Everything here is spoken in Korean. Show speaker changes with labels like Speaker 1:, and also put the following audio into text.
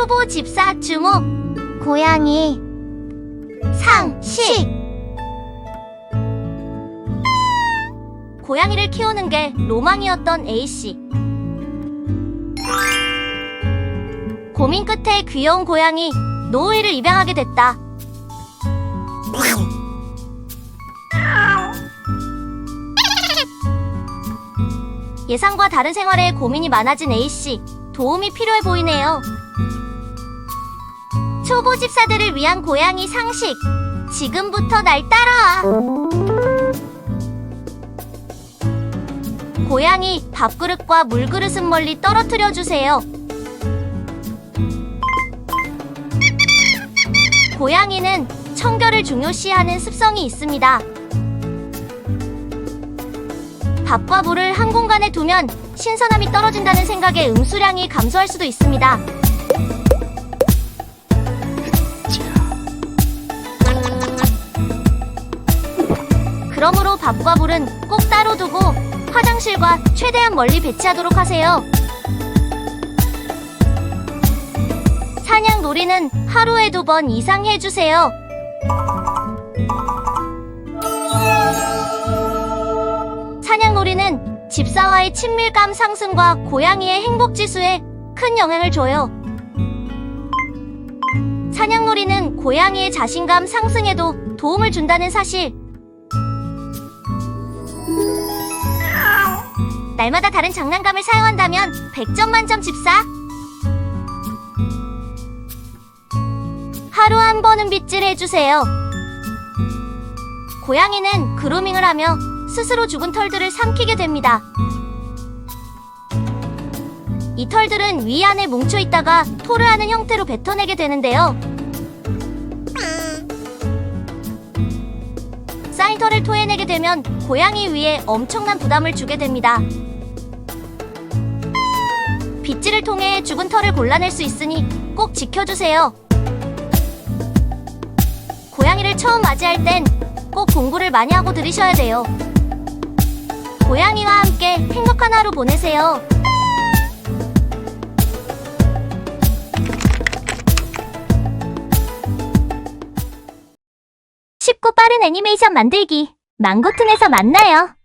Speaker 1: 초보 집사 주목 고양이. 상식 고양이를 키우는 게 로망이었던 A씨. 고민 끝에 귀여운 고양이 노우이를 입양하게 됐다. 예상과 다른 생활에 고민이 많아진 A씨 도움이 필요해 보이네요. 초보 집사들을 위한 고양이 상식. 지금부터 날 따라와. 고양이 밥그릇과 물그릇은 멀리 떨어뜨려 주세요. 고양이는 청결을 중요시하는 습성이 있습니다. 밥과 물을 한 공간에 두면 신선함이 떨어진다는 생각에 음수량이 감소할 수도 있습니다. 밥과 물은 꼭 따로 두고 화장실과 최대한 멀리 배치하도록 하세요. 사냥 놀이는 하루에 두 번 이상 해주세요. 사냥 놀이는 집사와의 친밀감 상승과 고양이의 행복 지수에 큰 영향을 줘요. 사냥놀이는 고양이의 자신감 상승에도 도움을 준다는 사실. 날마다 다른 장난감을 사용한다면 100점 만점 집사. 하루 한 번은 빗질 해주세요. 고양이는 그루밍을 하며 스스로 죽은 털들을 삼키게 됩니다. 이 털들은 위 안에 뭉쳐 있다가 토를 하는 형태로 뱉어내게 되는데요. 쌓인 털을 토해내게 되면 고양이 위에 엄청난 부담을 주게 됩니다. 빗질을 통해 죽은 털을 골라낼 수 있으니 꼭 지켜주세요. 고양이를 처음 맞이할 땐 꼭 공부를 많이 하고 들이셔야 돼요. 고양이와 함께 행복한 하루 보내세요. 쉽고 빠른 애니메이션 만들기 망고툰에서 만나요.